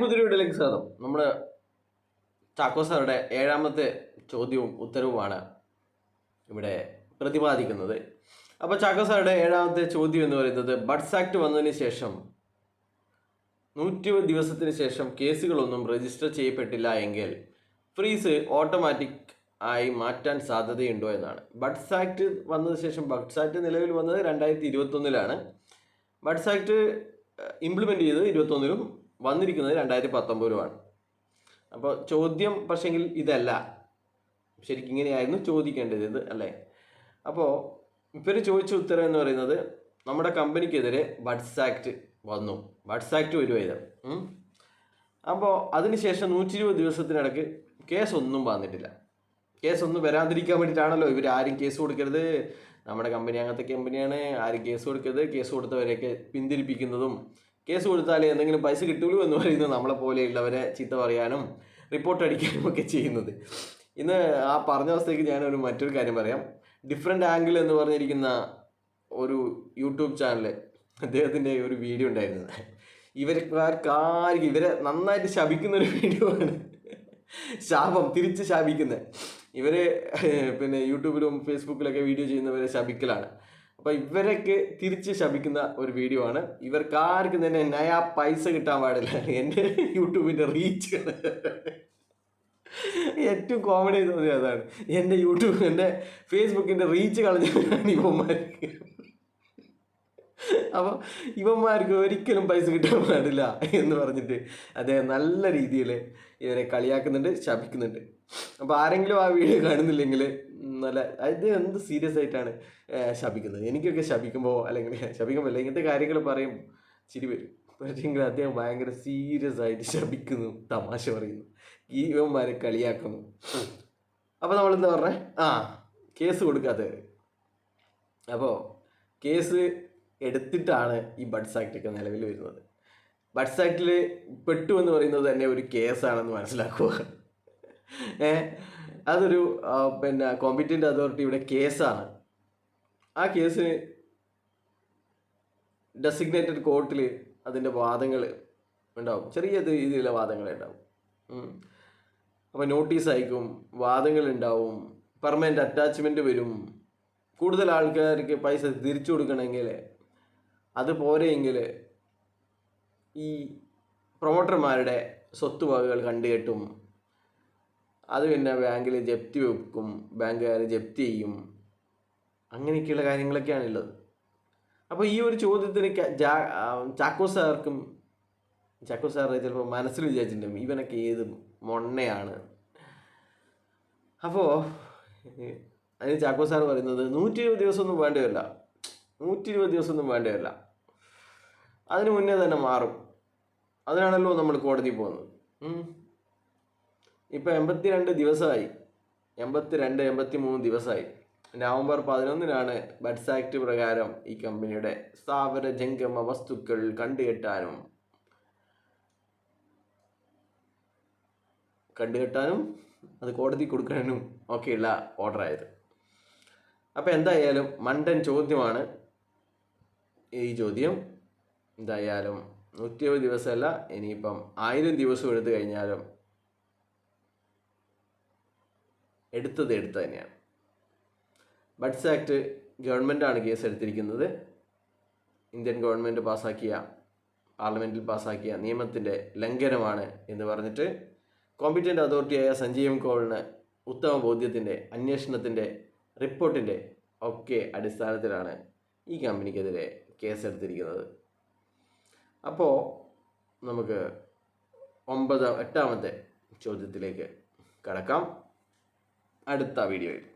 പുതിയ വീഡിയോയിലേക്ക് സ്വാഗതം. നമ്മുടെ ചാക്കോ സാറുടെ ഏഴാമത്തെ ചോദ്യവും ഉത്തരവുമാണ് ഇവിടെ പ്രതിപാദിക്കുന്നത്. അപ്പോൾ ചാക്കോ സാറുടെ ഏഴാമത്തെ ചോദ്യം എന്ന് പറയുന്നത് ബഡ്സ് ആക്ട് വന്നതിന് ശേഷം നൂറ്റി ദിവസത്തിന് ശേഷം കേസുകളൊന്നും രജിസ്റ്റർ ചെയ്യപ്പെട്ടില്ല എങ്കിൽ ഫ്രീസ് ഓട്ടോമാറ്റിക് ആയി മാറ്റാൻ സാധ്യതയുണ്ടോ എന്നാണ്. ബഡ്സ് ആക്ട് വന്നതിന് ശേഷം ബഡ്സ് ആക്ട് നിലവിൽ വന്നത് രണ്ടായിരത്തി ഇരുപത്തൊന്നിലാണ്. ബഡ്സ് ആക്ട് ഇംപ്ലിമെന്റ് ചെയ്തത് ഇരുപത്തൊന്നിലും വന്നിരിക്കുന്നത് രണ്ടായിരത്തി പത്തൊമ്പതിലുമാണ് അപ്പോൾ ചോദ്യം പക്ഷെങ്കിൽ ഇതല്ല. ശരിക്കും ഇങ്ങനെയായിരുന്നു ചോദിക്കേണ്ടത് ഇത് അല്ലേ? അപ്പോൾ ഇവർ ചോദിച്ച ഉത്തരം എന്ന് പറയുന്നത് നമ്മുടെ കമ്പനിക്കെതിരെ ബഡ്സ് ആക്ട് വന്നു. ബഡ്സ് ആക്ട് വരുവായത് അപ്പോൾ അതിനുശേഷം നൂറ്റി ഇരുപത് ദിവസത്തിനിടയ്ക്ക് കേസൊന്നും വന്നിട്ടില്ല. കേസൊന്നും വരാതിരിക്കാൻ വേണ്ടിയിട്ടാണല്ലോ ഇവർ ആരും കേസ് കൊടുക്കരുത്. നമ്മുടെ കമ്പനി അങ്ങനത്തെ കമ്പനിയാണ്. ആരും കേസ് കൊടുക്കരുത്. കേസ് കൊടുത്തവരെയൊക്കെ പിന്തിരിപ്പിക്കുന്നതും കേസ് കൊടുത്താൽ എന്തെങ്കിലും പൈസ കിട്ടുള്ളൂ എന്ന് പറയുന്നത് നമ്മളെ പോലെയുള്ളവരെ ചീത്ത പറയാനും റിപ്പോർട്ട് അടിക്കാനും ഒക്കെ ചെയ്യുന്നത്. ഇന്ന് ആ പറഞ്ഞ അവസ്ഥയ്ക്ക് ഞാനൊരു മറ്റൊരു കാര്യം പറയാം. ഡിഫറെന്റ് ആംഗിൾ എന്ന് പറഞ്ഞിരിക്കുന്ന ഒരു യൂട്യൂബ് ചാനൽ അദ്ദേഹത്തിന്റെ ഒരു വീഡിയോ ഉണ്ടായിരുന്നത് ഇവർക്കാർക്ക് ഇവരെ നന്നായിട്ട് ശപിക്കുന്ന ഒരു വീഡിയോ ആണ്. ശാപം തിരിച്ച് ശാപിക്കുന്നത്. ഇവർ പിന്നെ യൂട്യൂബിലും ഫേസ്ബുക്കിലൊക്കെ വീഡിയോ ചെയ്യുന്നവരെ ശപിക്കലാണ്. അപ്പോൾ ഇവരൊക്കെ തിരിച്ച് ശപിക്കുന്ന ഒരു വീഡിയോ ആണ്. ഇവർക്ക് ആർക്കും തന്നെ നയാ പൈസ കിട്ടാൻ പാടില്ല. എന്റെ യൂട്യൂബിന്റെ റീച്ച് ഏറ്റവും കോമഡി തോന്നിയത് അതാണ്. എന്റെ യൂട്യൂബ് എന്റെ ഫേസ്ബുക്കിന്റെ റീച്ച് കളഞ്ഞാണ് ഇവന്മാർക്ക്. അപ്പോൾ ഇവന്മാർക്ക് ഒരിക്കലും പൈസ കിട്ടാൻ പാടില്ല എന്ന് പറഞ്ഞിട്ട് അദ്ദേഹം നല്ല രീതിയിൽ ഇവരെ കളിയാക്കുന്നുണ്ട് ശപിക്കുന്നുണ്ട്. അപ്പോൾ ആരെങ്കിലും ആ വീഡിയോ കാണുന്നില്ലെങ്കിൽ നല്ല അത് എന്ത് സീരിയസ് ആയിട്ടാണ് ശപിക്കുന്നത്? എനിക്കൊക്കെ ശപിക്കുമ്പോൾ അല്ലെങ്കിൽ ശപിക്കുമ്പോൾ ഇങ്ങനത്തെ കാര്യങ്ങൾ പറയും ചിരി വരും. പക്ഷേങ്കിൽ അദ്ദേഹം ഭയങ്കര സീരിയസ് ആയിട്ട് ശപിക്കുന്നു തമാശ പറയുന്നു. ഈ ഇവന്മാരെ കളിയാക്കുന്നു. അപ്പോൾ നമ്മളെന്താ പറഞ്ഞേ? ആ കേസ് കൊടുക്കാത്ത അപ്പോൾ കേസ് എടുത്തിട്ടാണ് ഈ ബഡ്സ് ആക്ട് ഒക്കെ നിലവിൽ വരുന്നത്. ബഡ്സ് ആക്ടിൽ പെട്ടു എന്ന് പറയുന്നത് തന്നെ ഒരു കേസാണെന്ന് മനസ്സിലാക്കുക. അതൊരു പിന്നെ കോമ്പറ്റന്റ് അതോറിറ്റിയുടെ കേസാണ്. ആ കേസിന് ഡെസിഗ്നേറ്റഡ് കോർട്ടിൽ അതിന്റെ വാദങ്ങൾ ഉണ്ടാവും. ചെറിയ രീതിയിലുള്ള വാദങ്ങൾ ഉണ്ടാവും. അപ്പോൾ നോട്ടീസ് അയക്കും വാദങ്ങൾ ഉണ്ടാവും പെർമനന്റ് അറ്റാച്ച്മെന്റ് വരും. കൂടുതൽ ആൾക്കാർക്ക് പൈസ തിരിച്ചു കൊടുക്കണമെങ്കിൽ അത് പോരെയെങ്കിൽ ഈ പ്രൊമോട്ടർമാരുടെ സ്വത്തുവകകൾ കണ്ടുകെട്ടും. അത് പിന്നെ ബാങ്കിൽ ജപ്തി വെക്കും ബാങ്കുകാർ ജപ്തി ചെയ്യും. അങ്ങനെയൊക്കെയുള്ള കാര്യങ്ങളൊക്കെയാണ് ഉള്ളത് അപ്പോൾ ഈ ഒരു ചോദ്യത്തിന് ചാക്കോ സാർക്കും ചാക്കോ സാറ് ചിലപ്പോൾ മനസ്സിൽ വിചാരിച്ചിട്ടുണ്ടാവും ഇവനൊക്കെ ഏത് മൊണ്ണയാണ്. അപ്പോൾ അതിന് ചാക്കോ സാർ പറയുന്നത് നൂറ്റി ഇരുപത് ദിവസമൊന്നും വേണ്ടിവരില്ല നൂറ്റി ഇരുപത് ദിവസമൊന്നും വേണ്ടിവരില്ല അതിന് മുന്നേ തന്നെ മാറും. അതിനാണല്ലോ നമ്മൾ കോടതി പോകുന്നത്. ഉം. എൺപത്തി രണ്ട് ദിവസമായി. എൺപത്തി രണ്ട് എൺപത്തി മൂന്ന് ദിവസമായി. നവംബർ പതിനൊന്നിനാണ് ബഡ്സ് ആക്ട് പ്രകാരം ഈ കമ്പനിയുടെ സ്ഥാപന ജംഗമ വസ്തുക്കൾ കണ്ടുകെട്ടാനും കണ്ടുകെട്ടാനും അത് കോടതി കൊടുക്കാനും ഒക്കെയുള്ള ഓർഡർ ആയത് അപ്പോൾ എന്തായാലും മണ്ടൻ ചോദ്യമാണ്. ഈ ചോദ്യം എന്തായാലും നൂറ്റി ദിവസമല്ല ഇനിയിപ്പം ആയിരം ദിവസം എടുത്തു കഴിഞ്ഞാലും എടുത്തത് എടുത്ത് തന്നെയാണ്. ബഡ്സ് ആക്ട് ഗവൺമെന്റാണ് കേസ് എടുത്തിരിക്കുന്നത്. ഇന്ത്യൻ ഗവൺമെന്റ് പാസ്സാക്കിയ പാർലമെന്റിൽ പാസ്സാക്കിയ നിയമത്തിന്റെ ലംഘനമാണ് എന്ന് പറഞ്ഞിട്ട് കോമ്പിറ്റന്റ് അതോറിറ്റിയായ സഞ്ജീവ് കോളിന് ഉത്തമ ബോധ്യത്തിന്റെ അന്വേഷണത്തിന്റെ റിപ്പോർട്ടിന്റെ ഒക്കെ അടിസ്ഥാനത്തിലാണ് ഈ കമ്പനിക്കെതിരെ കേസെടുത്തിരിക്കുന്നത് അപ്പോൾ നമുക്ക് ഒമ്പത് എട്ടാമത്തെ ചോദ്യത്തിലേക്ക് കടക്കാം. അടുത്ത വീഡിയോയിൽ.